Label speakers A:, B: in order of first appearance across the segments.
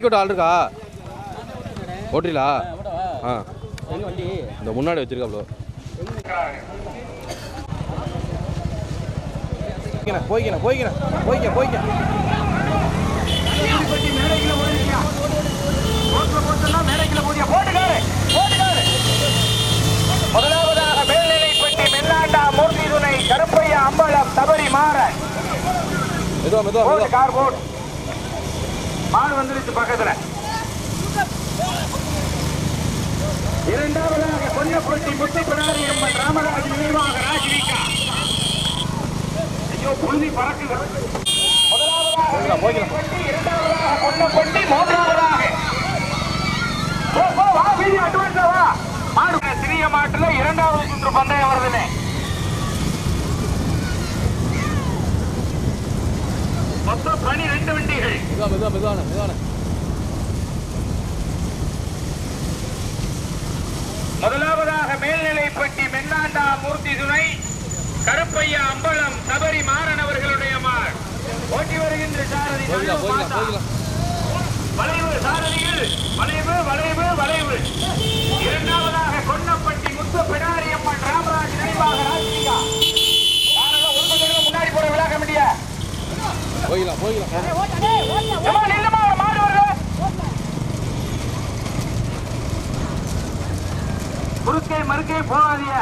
A: Ticket ஆள் இருக்கா ஓட்டுறீங்களா ஆ. இந்த முன்னாடி வச்சிருக்காப்ல போய்க்கணும் போய்க்கணும் போய்க்க போய்க்க
B: முதலாவதாக மேல்நிலைப்பட்டி மெல்லாண்டா மூர்த்தி துணை கருப்பையா அம்பலம் தபரி மாறன்
A: மெதுவா
B: போட்டு கார் போட். மாடு வந்துருச்சு பக்கத்துல. இரண்டாவதாக கொல்லப்பட்டி முத்துப்பிடாரி அம்மன் ராமராஜ் நினைவாக ராஜினிகா. ஐயோ புழுதி பறக்குது. முதலாவதாக இரண்டாவதாக கொல்லப்பட்டி மூன்றாவதாக மாடு சிறிய மாட்டுல இரண்டாவது சுற்று பந்தயம் வருதுன்னு. மொத்தம் பனிரெண்டு வண்டிகள்
A: மெதுவா மெதுவா மெதுவான மெதுவான
B: முதலாவதாக மேல்நிலைப்பட்டி மென்னாண்டா மூர்த்தி துணை கருப்பையா அம்பலம் சபரி மாறன் அவர்களுடைய மார். ஓட்டி வருகின்ற சாரதி வளைவு சாரதியில் வளைவு வளைவு வளைவு. இரண்டாவதாக கொன்னப்பட்டி முத்து பிடாரி அம்மன் ராமராஜ் நினைவாக ராஜிகா யாரெல்லாம் ஒரு பக்கம் முன்னாடி போற விழா கமிட்டியா நில்லும்மா, ஒரு மாடு வருது. குறுக்கே மறுக்கே போகாதீங்க.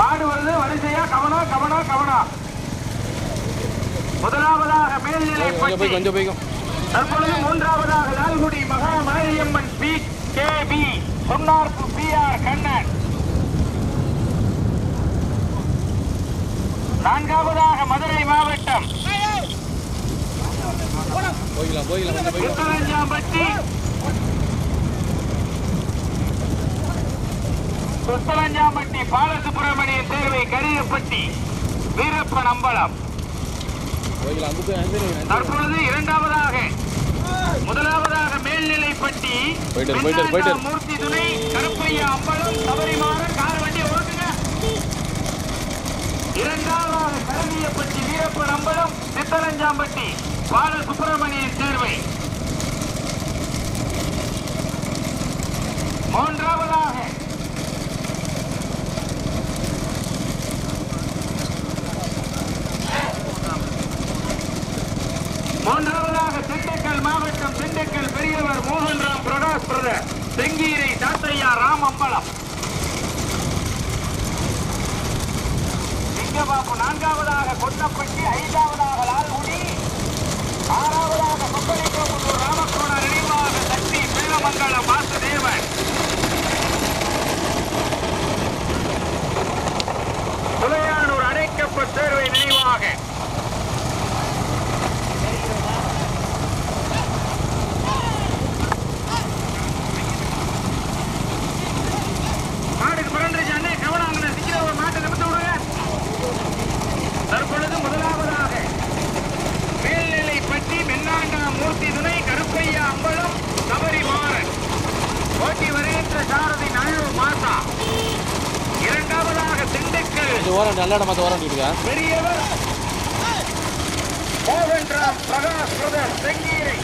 B: மாடு வருது வரிசையா கவனம் கவனம் கவனம் முதலாவதாக மேல்நிலை
A: கொஞ்சம் போய் கொஞ்சம் போய்க்கும்.
B: தற்பொழுது மூன்றாவதாக Lalgudi Maha Mariamman P K P. சொன்னார்பு P R Kannan. நான்காவதாக மதுரை மாவட்டம். புத்தலஞ்சாம்பட்டி புத்தலஞ்சாம்பட்டி பாலசுப்பிரமணியன் தேர்வை கரியப்பட்டி வீரப்பன் அம்பலம் தற்பொழுது இரண்டாவதாக முதலாவதாக மேல்நிலைப்பட்டி. மூர்த்தி துணை கருப்பையா அம்பலம் சபரிமாறன் கார் வண்டி ஓட்டுங்க இரண்டாவதாக கரங்கியப்பட்டி வீரப்பன் அம்பலம் சித்தரஞ்சாம்பட்டி பால சுப்பிரமணியன் சேர்வை மூன்றாவதாக மூன்றாவதாக திண்டுக்கல் மாவட்டம் திண்டுக்கல் பெரியவர் மோகன்ராம் பிரகாஷ் பிரதர் செங்கீரை தாத்தையா ராம் அம்பலம் சிங்கபாபு நான்காவதாக கொன்னப்பட்டி ஐந்தாவதாக லால்குடி ஆறாவதாக கொப்பளிக்கமுள்ளூர் ராமக்கோண நினைவாக சக்தி பேரமங்கலம் வாசுதேவன் துளையானூர் அடைக்கப்பட்ட தேர்வை நினைவாக மாடுக்கு பிறந்துருச்சு அண்ணே கவனம் அங்கே நிக்கிற ஒரு மாட்டை நிமித்து விடுங்க தற்பொழுது முதலாவதாக மேல்நிலை பட்டி மென்னாண்டா மூர்த்தி துணை கருப்பையா அம்பலம் சபரி மாறன் ஓட்டி வருகின்ற சாரதி நல்லூர் மாசா இரண்டாவதாக திண்டுக்கல்
A: கொஞ்சம் ஓரம் நல்ல இடமா ஓரம் இருக்கா
B: பெரியவர் மோகன்ராம் பிரகாஷ் பிரதர் செங்கீரை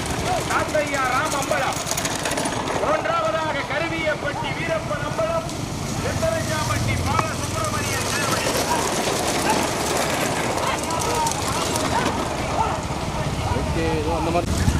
B: தாத்தையா ராம் அம்பலம் மூன்றாவதாக கருவியப்பட்டி வீரப்பன் அம்பலம் சித்தரஞ்சாம்பட்டி பாலசுப்பிரமணியன் சேர்வை
A: ஓகே ஏதோ அந்த மாதிரி.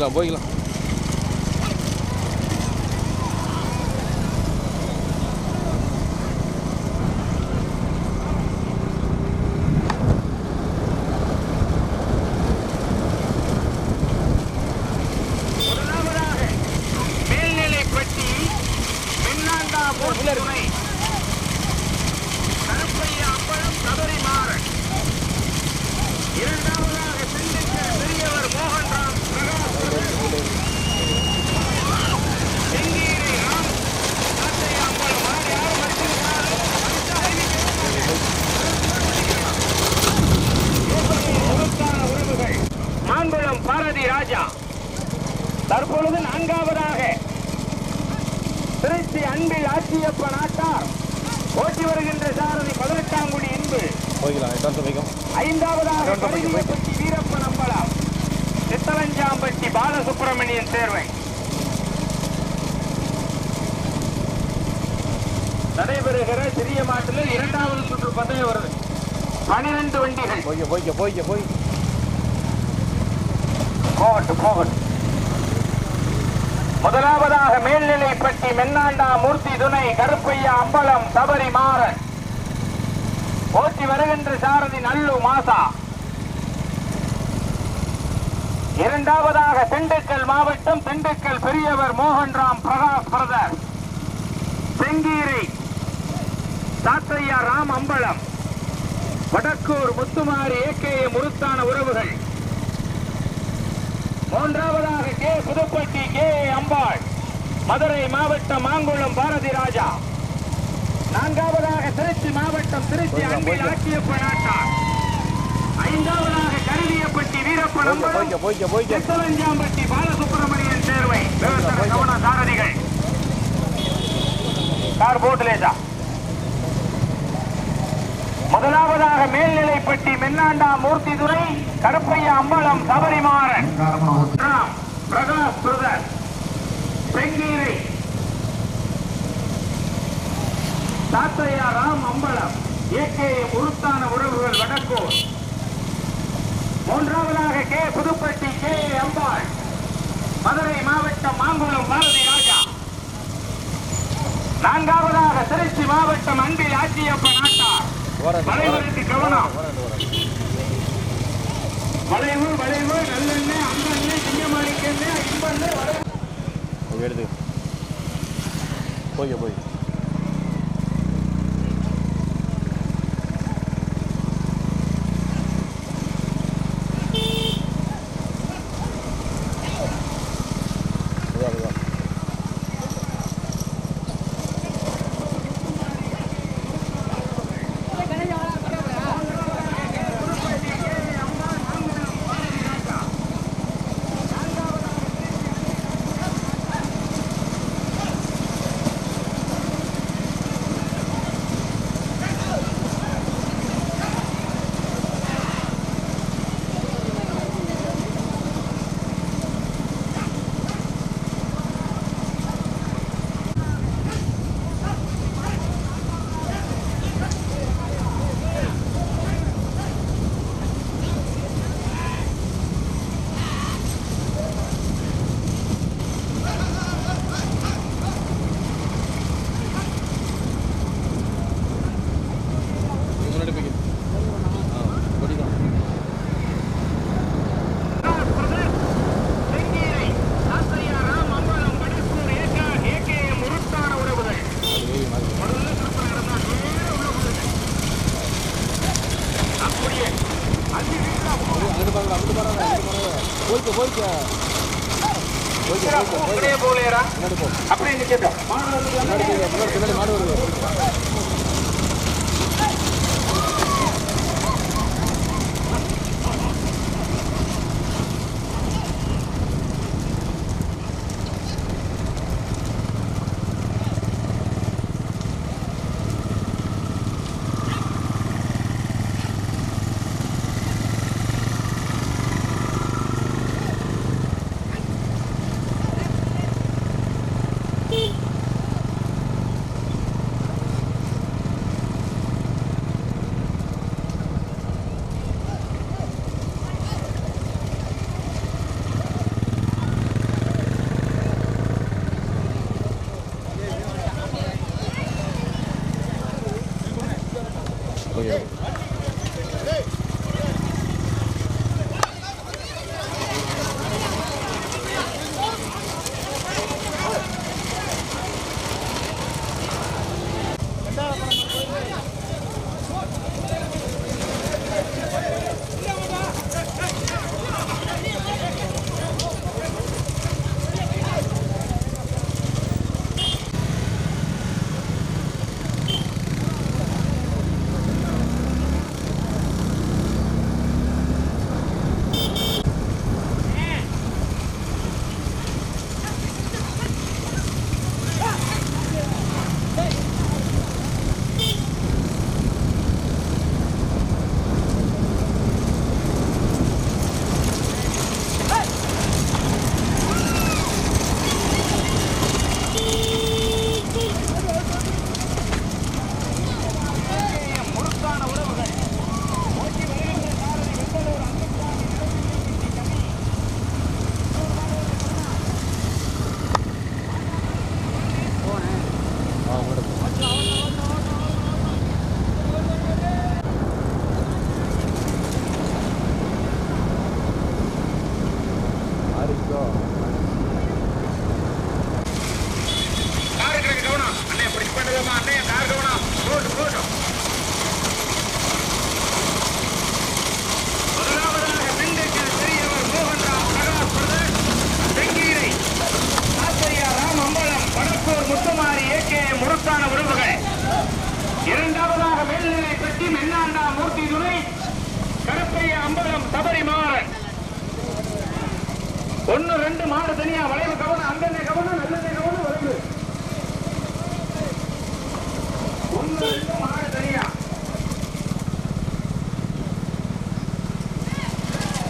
B: 了博弈了。Voy
A: yo, voy yo, voy.
B: போகட்டும் போகட்டும் முதலாவதாக மேல்நிலைப்பட்டி மென்னாண்டா மூர்த்தி துணை கருப்பையா அம்பலம் சபரி மாறன். ஓட்டி வருகின்ற சாரதி நல்லு மாசா. இரண்டாவதாக திண்டுக்கல் மாவட்டம் திண்டுக்கல் பெரியவர் மோகன்ராம் பிரகாஷ் பிரதர். செங்கீரை சாத்தையா ராம் அம்பலம். வடக்கூர் முத்துமாரி ஏகே முருத்தான உறவுகள். மூன்றாவதாக கே புதுப்பட்டி கே அம்பாள். மதுரை மாவட்டம் மாங்குளம் பாரதி ராஜா. நான்காவதாக திருச்சி மாவட்டம் திருச்சி அன்பில் ஆக்கியப்ப நாட்டார் ஐந்தாவதாக கருதியப்பட்டி வீரப்பன் சித்தவஞ்சாம்பட்டி பாலசுப்பிரமணியன் சேர்வை. சாரதிகள். கார் போட்டுலேசா முதலாவதாக மேல்நிலைப்பட்டி மென்னாண்டா மூர்த்தி துறை கருப்பையா அம்பலம் சபரிமாறன். ராம், பிரகாஷ் பிரதர் செங்கீரை. தாத்தையா ராம் அம்பலம். ஏகே உருத்தான உறவுகள் வடக்கூர். மூன்றாவதாக கே புதுப்பட்டி கே அம்பாள். மதுரை மாவட்டம் மாங்குளம் பாரதி ராஜா. நான்காவதாக திருச்சி மாவட்டம் அன்பில் ஆட்சியப்ப நாட்டார் கவனம் வளைவு வளைவு நல்லெண்ணெய் அங்கெண்ணெய் சிங்கமாணிக்கெண்ணெய் இன்பெண்ணெய்
A: எடுத்து போய் அதுதான் அதுதான் நீ முன்னாடி போய்க்க ஆ கொடிக்கலாம்
B: செங்கீரை தாத்தையா ராம் அம்பலம் வடக்கூர் ஏகா ஏகே முருத்தான உறவுகள்
A: அது வேவி மாதிரி
B: முதல்ல திருப்பி நடந்தா நேரா உள்ள போகுது. அப்படியே அஞ்சு நிமிஷம்
A: அங்கிட்டு பாருங்க அங்கிட்டு பாருங்க அங்கிட்டு பாருங்க போய்க்க போய்க்க போய்க்க போய்க்க போய்க்க
B: அப்படியே போலேரா
A: முன்னாடி போ.
B: அப்படியே நிக்கட்டும். மாடு வந்து
A: முன்னாடி மாடு வருது.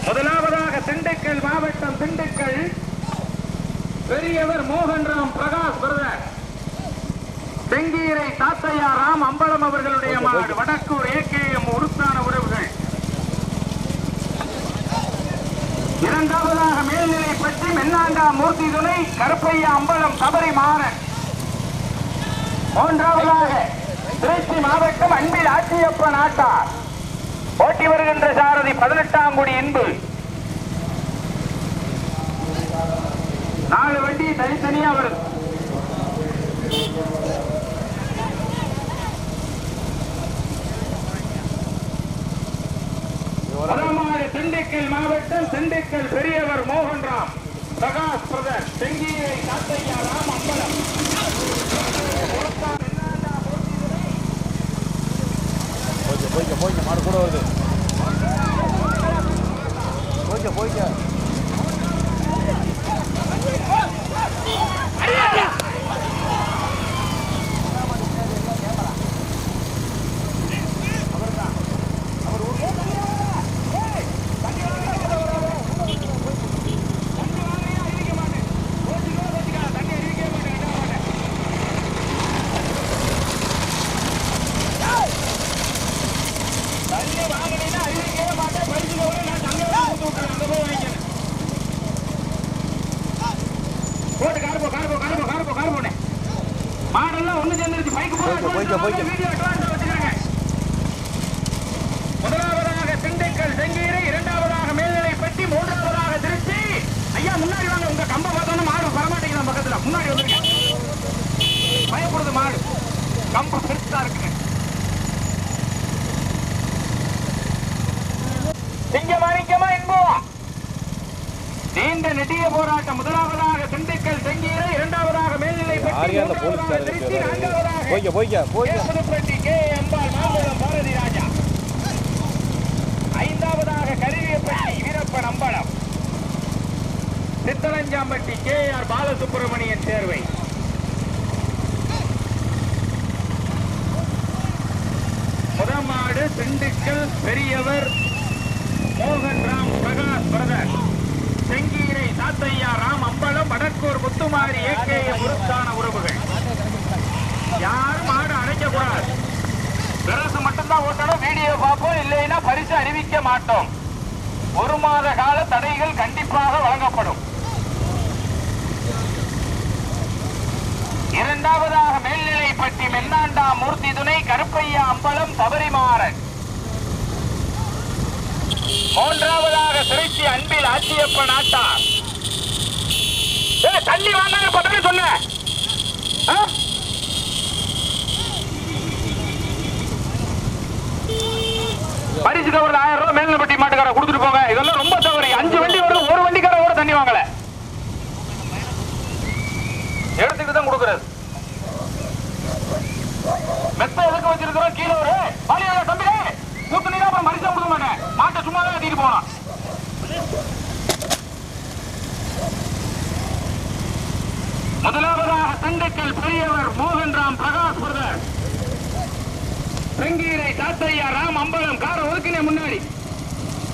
B: முதலாவதாக திண்டுக்கல் மாவட்டம் திண்டுக்கல். பெரியவர் மோகன்ராம் பிரகாஷ் பிரதர். செங்கீரை தாத்தையா ராம் அம்பலம் அவர்களுடைய மாடு வடக்கூர் ஏகேஎம் உருத்தான உறவுகள். இரண்டாவதாக மேல்நிலை பற்றி மென்னாண்டா மூர்த்தி துணை கருப்பையா அம்பலம் சபரி மாறன் மூன்றாவதாக திருச்சி மாவட்டம் அன்பில் ஆட்சியப்ப நாட்டார். ஓட்டி வருகின்ற சாரதி பதினெட்டாம் குடி இன்பு. நாலு வண்டி தனித்தனியா வரும். திண்டுக்கல் மாவட்டம் திண்டுக்கல் பெரியவர் மோகன்ராம். பிரகாஷ் பிரதர் செங்கியை காத்தையா ராம் அம்பலம்.
A: போய்க்க போய்க்க மாடு கூட வருது. போய்க்க போய்க்க
B: தண்ணி வாங்கினீங்கன்னா அறிவிக்கவே மாட்டேன் பரிசுல கூட நான் தங்க கொடுத்து விட்டுறேன் அங்க போய் வாங்கிக்கிறேன் போட்டு கார் போ கார் போ கார் போ கார் போ கார் போனேன் மாடெல்லாம் ஒண்ணு சேர்ந்துருச்சு பைக் போட
A: போய்க்க, போய்க்க, போய்க்க.
B: வீடியோ அட்வான்ஸ் வச்சுக்கிறேங்க முதலாவதாக திண்டுக்கல் செங்கீரை இரண்டாவதாக மேல்நிலை பெட்டி மூன்றாவதாக திருச்சி ஐயா முன்னாடி வாங்க உங்க கம்பம் பார்த்தோன்னா மாடு வரமாட்டேங்குது பக்கத்துல முன்னாடி வந்துருங்க பயப்படுது மாடு கம்பம் பெருசா இருக்குங்க சிங்கமாணிக்கமா என்போம் நீண்ட நெடிய போராட்டம் முதலாவதாக திண்டுக்கல் செங்கீரை இரண்டாவதாக மேல்நிலை பாரதி ராஜா. ஐந்தாவதாக கருவியப்பட்டி வீரப்பன் அம்பலம். Chitharanjampatti K R Balasubramanian Servai. முதமாடு Dindigul பெரியவர் மோகன் ராம் பிரகாஷ் பிரதர். செங்கீரை ராம் அம்பலம் வடக்கூர் முத்துமாரி ஏகே முருத்தான உறவுகள். யாரும் மாடு அடைக்க கூடாது பெருசு மட்டும்தான் ஓட்டணும் வீடியோ பார்ப்போம் இல்லைன்னா பரிசு அறிவிக்க மாட்டோம். ஒரு மாத கால தடைகள் கண்டிப்பாக வழங்கப்படும். இரண்டாவதாக மேல்நிலைப்பட்டி மென்னாண்டா மூர்த்தி துணை கருப்பையா அம்பலம் சபரிமாறன். மூன்றாவதாக திருச்சி அன்பில் ஆச்சியப்பன் ஆட்டார். ஏய், தண்ணி வாங்க பக்கத்துல சொன்னேன். ஆ? பரிசு கவர் ஆயிரம் ரூபாய் மேல்நிலைப்பட்டி மாட்டுக்கார கொடுத்துட்டு போங்க. இதெல்லாம் ரொம்ப தவறு. அஞ்சு வண்டி வருது ஒரு வண்டிக்கார கூட தண்ணி வாங்கல. எடுத்துக்கிட்டு தான் கொடுக்கறது. மெத்த எதுக்கு வச்சிருக்கிறோம் கீழே ஒரு. பாலியால தம்பி கூத்து நீரா அப்புறம் மரிசா கொடுக்க மாட்டேன். மாட்டை சும்மாவே தான் கட்டிட்டு போகலாம் முதலாவதாக திண்டுக்கல் பெரியவர் மோகன்ராம் பிரகாஷ் பிரதர். செங்கீரை சாத்தையா ராம் அம்பலம் கார ஒதுக்கினே முன்னாடி.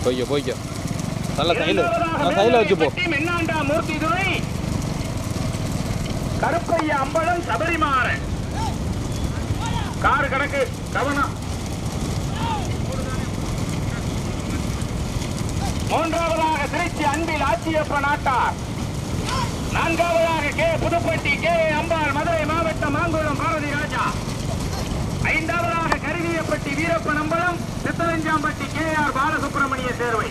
A: போய்க்க போய்க்க. நல்லா சைடில் நான் சைடில் வச்சு போ.
B: மென்னாண்டா மூர்த்தி துணை கருப்பையா அம்பலம் சபரிமாறன். கார் கணக்கு கவனம். மூன்றாவதாக திருச்சி அன்பில் ஆச்சியப்ப நாட்டார். நான்காவதாக கே புதுப்பட்டி கே அம்பாள் மதுரை மாவட்டம் மாங்குளம் பாரதி ராஜா. ஐந்தாவதாக கருவியப்பட்டி வீரப்பன் அம்பலம் சித்தரஞ்சாம்பட்டி கே ஆர் பாலசுப்ரமணிய தேர்வை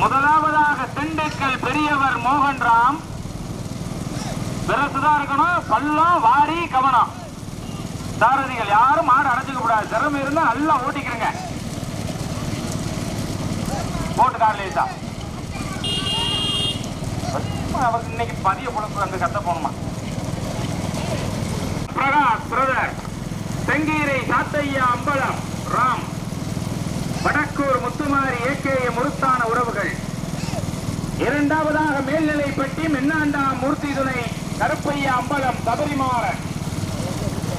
B: முதலாவதாக திண்டுக்கல் பெரியவர் மோகன்ராம். பெருசுதான் இருக்கணும் பள்ளம் வாரி கவனம் சாரதிகள் யாரும் மாடு அடைச்சுக்க கூடாது. திறமை இருந்தா நல்லா ஓட்டிக்கிறேங்க. போட்டு தான் அவருக்கு இன்னைக்கு பதிய பொழப்பு அங்க கத்த போகணுமா? பிரகாஷ் பிரதர் செங்கீரை சாத்தையா அம்பலம் ராம். வடக்கூர் முத்துமாரி ஏகேய முருத்தான உறவுகள். இரண்டாவதாக மேல்நிலைப்பட்டி மென்னாண்டா மூர்த்தி துணை கருப்பையா அம்பலம் சபரிமாறன்.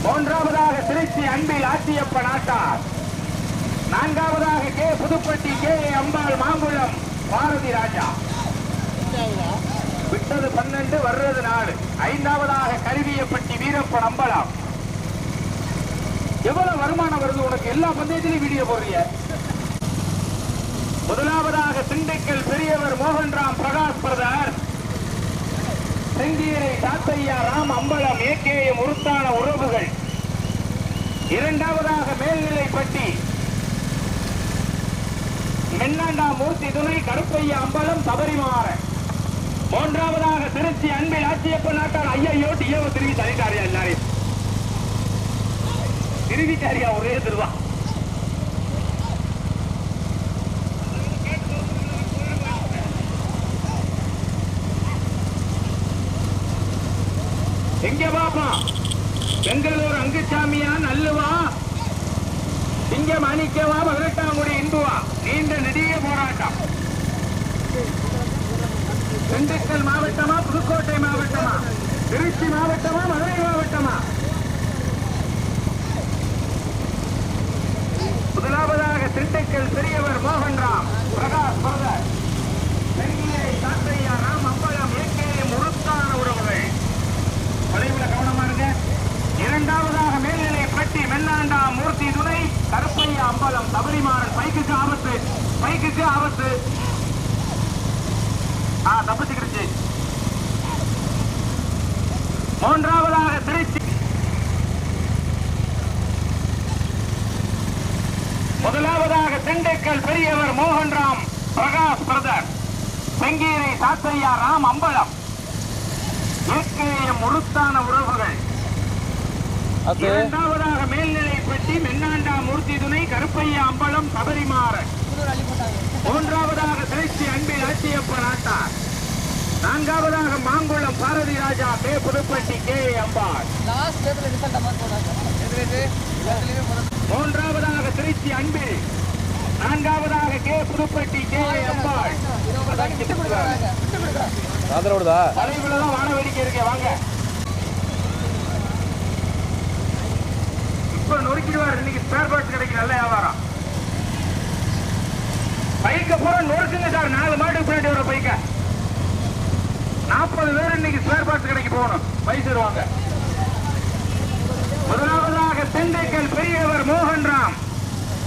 B: மூன்றாவதாக திருச்சி அன்பில் ஆச்சியப்ப நாட்டார் நான்காவதாக கே புதுப்பட்டி கே அம்பாள் மாங்குளம் பாரதி ராஜா. விட்டது பன்னெண்டு வர்றது நாலு. ஐந்தாவதாக கருவியப்பட்டி வீரப்பன் அம்பலம். எவ்வளவு வருமானம் வருது உனக்கு? எல்லா பந்தயத்திலையும் வீடியோ போடுறிய. முதலாவதாக திண்டுக்கல் பெரியவர் மோகன்ராம் பிரகாஷ் பிரதர். செங்கீரை தாத்தையா ராம் அம்பலம் ஏகேஎம் உருத்தான உறவுகள். இரண்டாவதாக மேல்நிலைப்பட்டி மென்னாண்டா மூர்த்தி துணை கருப்பைய அம்பலம் சபரிமாற மூன்றாவதாக திருச்சி அன்பில் ஆட்சியப்ப நாட்டார் ஐயையோ டியோ திருவி தள்ளிட்டாரியா எல்லாரையும் திருவிட்டாரியா ஒரே திருவா. எங்க பாப்பா? பெங்களூர் அங்குசாமியா நல்லுவா? இங்க மாணிக்கவா பதினெட்டாங்குடி இன்புவா நீண்ட நெடிய போராட்டம். திண்டுக்கல் மாவட்டமா புதுக்கோட்டை மாவட்டமா? திருச்சி மாவட்டமா மதுரை மாவட்டமா? முதலாவதாக திண்டுக்கல் பெரியவர் மோகன்ராம் பிரகாஷ் பிரதர் செங்கீரை சாத்தையா ராம் அம்பலம் ஏகேஎம் உருத்தான உறவுகள் தொலைவில் கவனமா இருங்க இரண்டாவதாக மேல்நிலை பட்டி மென்னாண்டா மூர்த்தி துணை கருப்பையா அம்பலம் சபரிமாறன் பைக்குக்கு ஆபத்து பைக்குக்கு ஆபத்து ஆ தப்பிச்சுக்கிடுச்சு மூன்றாவதாக திருச்சி. முதலாவதாக திண்டுக்கல் பெரியவர் மோகன்ராம் பிரகாஷ் பிரதர். செங்கீரை சாத்தையா ராம் அம்பலம். ஏற்கேயம் உருத்தான உறவுகள். இரண்டாவதாக மேல்நிலை பெட்டி மென்னாண்டா மூர்த்தி துணை கருப்பையா அம்பலம் சபரிமாறன். மூன்றாவதாக திருச்சி அன்பில் ஆட்சியப்ப நாட்டார் நான்காவதாக மாங்குளம் பாரதி ராஜா கே புதுப்பட்டி கே அம்பாள். மூன்றாவதாக திருச்சி அன்பில். நான்காவதாக கே புதுப்பட்டி கே அம்பாள்.
C: ஆதரவுடா
B: தலைவுலதான் வான வேடிக்கை இருக்கே வாங்க. இப்ப நொறுக்கிடுவார் இன்னைக்கு ஸ்பேர் பார்ட்ஸ் கிடைக்கும் நல்ல வியாபாரம். பைக்க பூரா நொறுக்குங்க சார். நாலு மாட்டுக்கு பின்னாடி வர பைக்க. நாற்பது பேர் இன்னைக்கு ஸ்பேர் பார்ட்ஸ் கடைக்கு போகணும். பைசு தருவாங்க முதலாவதாக திண்டுக்கல் பெரியவர் மோகன் ராம்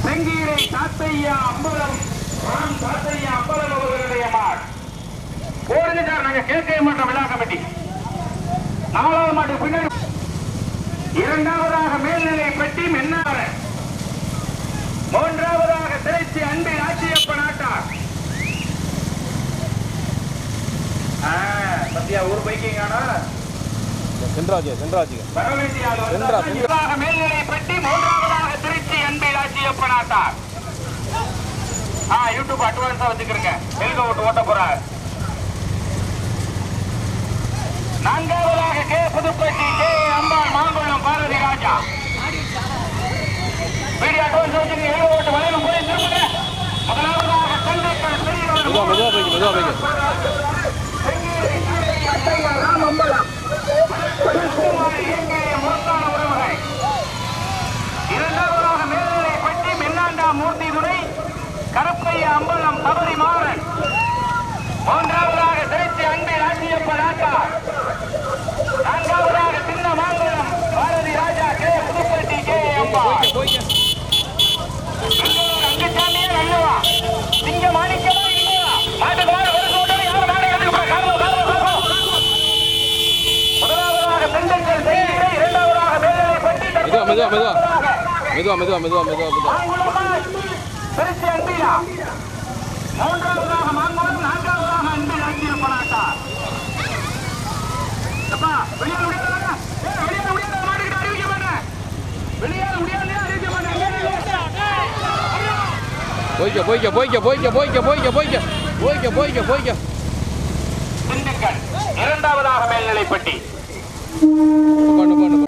B: செங்கீரை தாத்தையா அம்பலம் ராம் தாத்தையா அம்பலம் அவர்களுடைய மாட். போடுங்க சார். நாங்க கேட்கவே மாட்டோம் விழா கமிட்டி. நாலாவது மாட்டுக்கு பின்னாடி. இரண்டாவதாக மேல்நிலை பெட்டி மென்னாரன் மூன்றாவதாக சத்யா ஊர் போய்க்கீங்கண்ணா.
C: சென்றாஜி
B: சென்றாஜி.
C: சென்றா சென்றா.
B: மூன்றாவதாக திருச்சி அன்பி ராஜியப்பனாட்டார் ஆ யூடியூப் அட்வான்ஸா வச்சுக்கிறேங்க ஓட்டு ஓட்ட போறார். நான்காவதாக K Pudupatti K Ambal Mangulam Bharathi Raja. Video advance வச்சுங்க ஓட்டு வளையம் உறவுகள் இரண்டாவதாக மேல்நிலை பட்டி மென்னாண்டா மூர்த்தி துணை கருப்பைய அம்பலம் சபரி மாறன் மூன்றாவதாக திருச்சி அன்பை ஆட்சியப்ப நாட்டார் நான்காவதாக சின்ன மாங்குளம் பாரதி ராஜா கே. புதுப்பட்டி கே. அம்பாள் அங்குச்சாமியே நல்லவா சிங்க மாணிக்கமா இல்லையா மாட்டுக்கு மாடு ஒரு கூட்டம் யார் மாடு எதுக்கு போய் காரணம் காரணம் காரணம் முதலாவதாக திண்டுக்கல் செய்திகளை இரண்டாவதாக மேல்நிலை பட்டி
C: மெதுவா மெதுவா. மெதுவா மெதுவா மெதுவா மெதுவா மெதுவா.
B: மூன்றாவதாக மாங்குளம் நான்காவதாக அன்பில் அங்கிருப்பனாட்டார் அப்பா வெளியால் முடியாதா வெளியால் முடியாத மாட்டுக்கிட்ட அறிவிக்க மாட்டேன் வெளியால் முடியாதே அறிவிக்க மாட்டேன்
C: போய்க்க போய்க்க போய்க்க போய்க்க போய்க்க போய்க்க போய்க்க. போய்க்க போய்க்க போய்க்க.
B: திண்டுக்கல் இரண்டாவதாக மேல்நிலைப்பட்டி.
C: பண்ணு பண்ணு